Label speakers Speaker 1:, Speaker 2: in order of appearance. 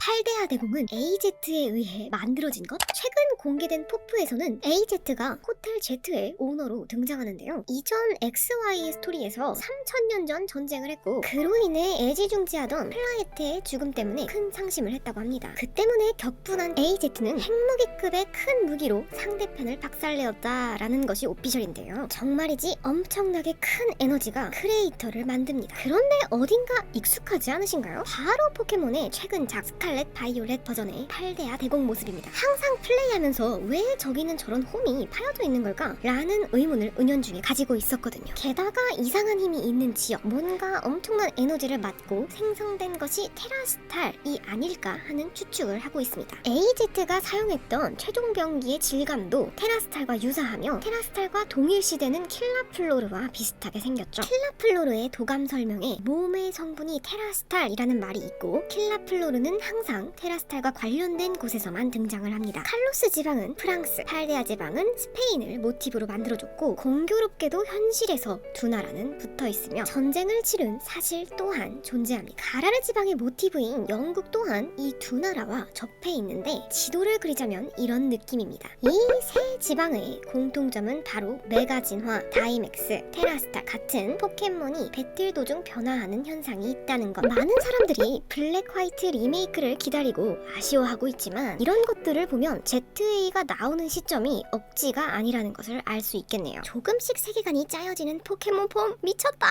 Speaker 1: 팔대하 대공은 AZ에 의해 만들어진 것? 최근 공개된 포프에서는 AZ가 호텔 Z의 오너로 등장하는데요. 이전 XY의 스토리에서 3000년 전 전쟁을 했고 그로 인해 애지중지하던 플라이트의 죽음 때문에 큰 상심을 했다고 합니다. 그 때문에 격분한 AZ는 핵무기급의 큰 무기로 상대편을 박살내었다라는 것이 오피셜인데요. 정말이지 엄청나게 큰 에너지가 크리에이터를 만듭니다. 그런데 어딘가 익숙하지 않으신가요? 바로 포켓몬의 최근 작 스칼 렛 바이올렛 버전의 팔대야 대공 모습입니다. 항상 플레이하면서 왜 저기는 저런 홈이 파여져 있는 걸까? 라는 의문을 은연중에 가지고 있었거든요. 게다가 이상한 힘이 있는 지역, 뭔가 엄청난 에너지를 맞고 생성된 것이 테라스탈이 아닐까 하는 추측을 하고 있습니다. AZ가 사용했던 최종 병기의 질감도 테라스탈과 유사하며 테라스탈과 동일시되는 킬라플로르와 비슷하게 생겼죠. 킬라플로르의 도감 설명에 몸의 성분이 테라스탈이라는 말이 있고 킬라플로르는 항상 테라스탈과 관련된 곳에서만 등장을 합니다. 칼로스 지방은 프랑스, 팔데아 지방은 스페인을 모티브로 만들어줬고 공교롭게도 현실에서 두 나라는 붙어 있으며 전쟁을 치른 사실 또한 존재합니다. 가라르 지방의 모티브인 영국 또한 이 두 나라와 접해 있는데 지도를 그리자면 이런 느낌입니다. 이 세 지방의 공통점은 바로 메가 진화, 다이맥스, 테라스타 같은 포켓몬이 배틀 도중 변화하는 현상이 있다는 것. 많은 사람들이 블랙 화이트 리메이크 를 기다리고 아쉬워하고 있지만 이런 것들을 보면 ZA가 나오는 시점이 억지가 아니라는 것을 알 수 있겠네요. 조금씩 세계관이 짜여지는 포켓몬 폼 미쳤다!